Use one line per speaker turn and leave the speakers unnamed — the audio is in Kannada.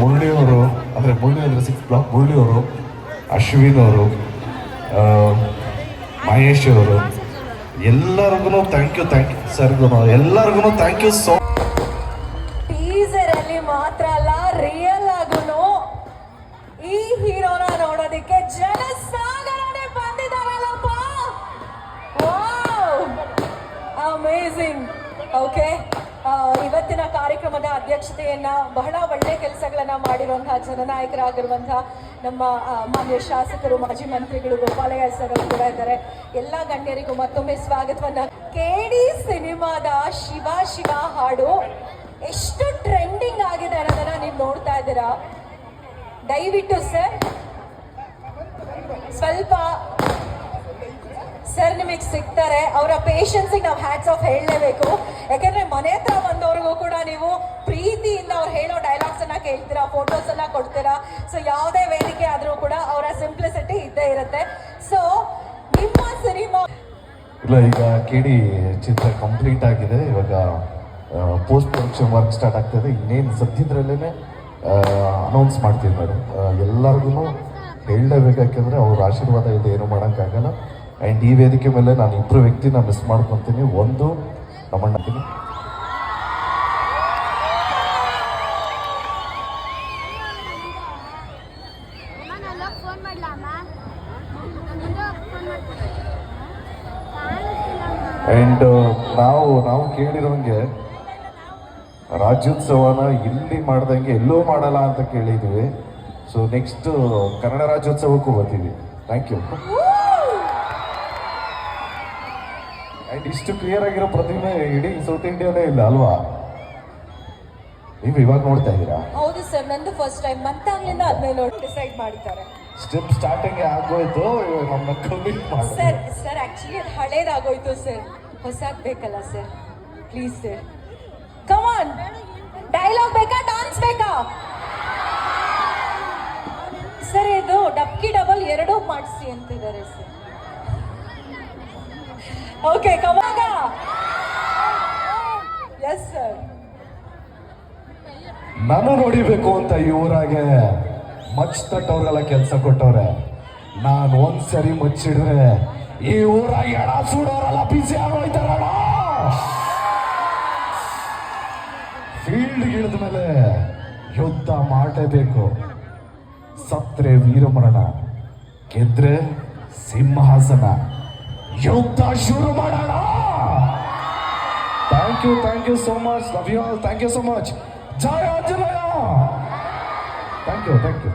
ಮುರಳಿಯವರು, ಅಂದರೆ ಮುರಳಿ ಅಂದರೆ ಸಿಕ್ಸ್ ಬ್ಲಾಕ್ ಮುರಳಿಯವರು ಅಶ್ವಿನ್ ಅವರು ಮಹೇಶ್ ಅವರು ಎಲ್ಲರಿಗೂ thank you thank you sir ಎಲ್ಲರಿಗೂ ಥ್ಯಾಂಕ್ ಯು ಸೋ
ಟೀಸರ್ ಅಲ್ಲಿ ಮಾತ್ರ ಅಲ್ಲ ರಿಯಲ್ ಆಗುನು. ಈ ಹೀರೋನ ನೋಡೋದಕ್ಕೆ ಜನಸಾಗರನೇ ಬಂದಿದ್ದಾರಲ್ಲಪ್ಪ. ಅಮೇಝಿಂಗ್ ಓಕೆ ಇವತ್ತಿನ ಕಾರ್ಯಕ್ರಮದ ಅಧ್ಯಕ್ಷತೆಯನ್ನ ಬಹಳ ಒಳ್ಳೆ ಕೆಲಸಗಳನ್ನ ಮಾಡಿರುವಂತಹ ಜನನಾಯಕರಾಗಿರುವಂತಹ ನಮ್ಮ ಮಾನ್ಯ ಶಾಸಕರು, ಮಾಜಿ ಮಂತ್ರಿಗಳು ಗೋಪಾಲಯ್ಯ ಸರ್ ಅವರು ಕೂಡ ಇದ್ದಾರೆ. ಎಲ್ಲ ಗಣ್ಯರಿಗೂ ಮತ್ತೊಮ್ಮೆ ಸ್ವಾಗತವನ್ನ. ಕೇಡಿ ಸಿನಿಮಾದ ಶಿವ ಶಿವ ಹಾಡು ಎಷ್ಟು ಟ್ರೆಂಡಿಂಗ್ ಆಗಿದೆ ಅನ್ನೋದನ್ನ ನೀವು ನೋಡ್ತಾ ಇದ್ದೀರಾ? ದಯವಿಟ್ಟು ಸರ್. ಸ್ವಲ್ಪ ಸರ್ ನಿಮಗೆ ಸಿಗ್ತಾರೆ. ಅವರ ಪೇಷನ್ಸಿಗೆ ನಾವು ಹ್ಯಾಟ್ಸ್ ಆಫ್ ಹೇಳಲೇಬೇಕು. ಯಾಕೆಂದ್ರೆ ಮನೆ ಹತ್ರ ಬಂದವ್ರಿಗೂ ಕೂಡ ನೀವು ಪ್ರೀತಿಯಿಂದ ಅವ್ರು ಹೇಳೋ ಡೈಲಾಗ್ಸ್ ಅನ್ನ ಕೇಳ್ತೀರಾ ಫೋಟೋಸ್ ಅನ್ನ ಕೊಡ್ತೀರಾ? ಸೊ ಯಾವುದೇ ವೇದಿಕೆ ಆದ್ರೂ ಕೂಡ ಅವರ ಸಿಂಪ್ಲಿಸಿಟಿ ಇದ್ದೇ ಇರುತ್ತೆ. ಸೊ ನಿಮ್ಮ ಸಿನಿಮಾ
ಇಲ್ಲ, ಈಗ ಕೇಳಿ ಚಿತ್ರ ಕಂಪ್ಲೀಟ್ ಆಗಿದೆ. ಇವಾಗ ಪೋಸ್ಟ್ ಪ್ರೊಡಕ್ಷನ್ ವರ್ಕ್ ಸ್ಟಾರ್ಟ್ ಆಗ್ತದೆ. ಇನ್ನೇನು ಸದ್ಯದ್ರಲ್ಲೇ ಅನೌನ್ಸ್ ಮಾಡ್ತೀವಿ ಮೇಡಮ್ ಎಲ್ಲರಿಗೂ ಹೇಳಲೇಬೇಕು. ಅವ್ರ ಆಶೀರ್ವಾದ ಇದೆ, ಏನು ಮಾಡೋಕ್ಕಾಗಲ್ಲ. ಆ್ಯಂಡ್ ಈ ವೇದಿಕೆ ಮೇಲೆ ನಾನು ಇಬ್ಬರು ವ್ಯಕ್ತಿನ ಮಿಸ್ ಮಾಡ್ಕೊತೀನಿ. ಒಂದು
ಮಾಡ್ತೀನಿ
ಆ್ಯಂಡ್ ನಾವು ನಾವು ಕೇಳಿರೋಂಗೆ ರಾಜ್ಯೋತ್ಸವನ ಇಲ್ಲಿ ಮಾಡ್ದಂಗೆ ಎಲ್ಲೂ ಮಾಡಲ್ಲ ಅಂತ ಕೇಳಿದ್ವಿ. ಸೊ ನೆಕ್ಸ್ಟ್ ಕನ್ನಡ ರಾಜ್ಯೋತ್ಸವಕ್ಕೂ ಬರ್ತೀವಿ ಥ್ಯಾಂಕ್ ಯು ಆ್ಯಂಡ್ ಇಷ್ಟು ಕ್ಲಿಯರ್ ಆಗಿರೋ ಪ್ರತಿಮೆ ಇಡೀ ಸೌತ್ ಇಂಡಿಯಾನೇ ಇಲ್ಲ ಅಲ್ವಾ? ನೀವು ಇವಾಗ ನೋಡ್ತಾ ಇದ್ದೀರಾ?
ಹೌದು ಸರ್ ನಂದು ಫಸ್ಟ್ ಟೈಮ್ ಮಂತಾಗ್ಲಿಂದ ಹದಿನೈದು ನೋಡಿ ಡಿಸೈಡ್ ಮಾಡಿದ್ದಾರೆ.
ಸ್ಟೆಪ್ ಸ್ಟಾರ್ಟಿಂಗ್ ಆಗೋಯ್ತು ನಮ್ಮ ಕಮಿಟ್ ಮಾಡಿ
ಸರ್ ಸರ್ ಆಕ್ಚುಲಿ ಅದು ಹಳೇದಾಗೋಯ್ತು ಸರ್. ಹೊಸಾದ್ ಬೇಕಲ್ಲ sir. Please sir. On dialogue ಬೇಕಾ ಡಾನ್ಸ್ ಬೇಕಾ? ಸರ್ ಇದು ಡಬ್ಕಿ ಡಬಲ್ ಎರಡೂ ಮಾಡಿಸಿ ಅಂತಿದ್ದಾರೆ ಸರ್. ಓಕೆ ಕಮಾಗ ಎಸ್ ಸರ್
ನಾನು ನೋಡಿಬೇಕು ಅಂತ ಈ ಊರಾಗೆ ಮಚ್ ಕೆಲಸ ಕೊಟ್ಟವ್ರೆ. ನಾನು ಒಂದ್ಸರಿ ಮಚ್ಚಿಡಿದ್ರೆ ಈ ಊರ ಎಡ ಸುಡೋರೆಲ್ಲ ಬಿಸಿ ಆಗೋಯ್ತಾರಣ ಫೀಲ್ಡ್ ಇಳಿದ ಮೇಲೆ ಯುದ್ಧ ಮಾಡಬೇಕು ಸತ್ರೆ ವೀರಮರಣ, ಗೆದ್ರೆ ಸಿಂಹಾಸನ. ಯುದ್ಧ ಶುರು ಮಾಡೋಣ. Thank you thank you so much love you all thank you so much Jaya Anjaneya thank you thank you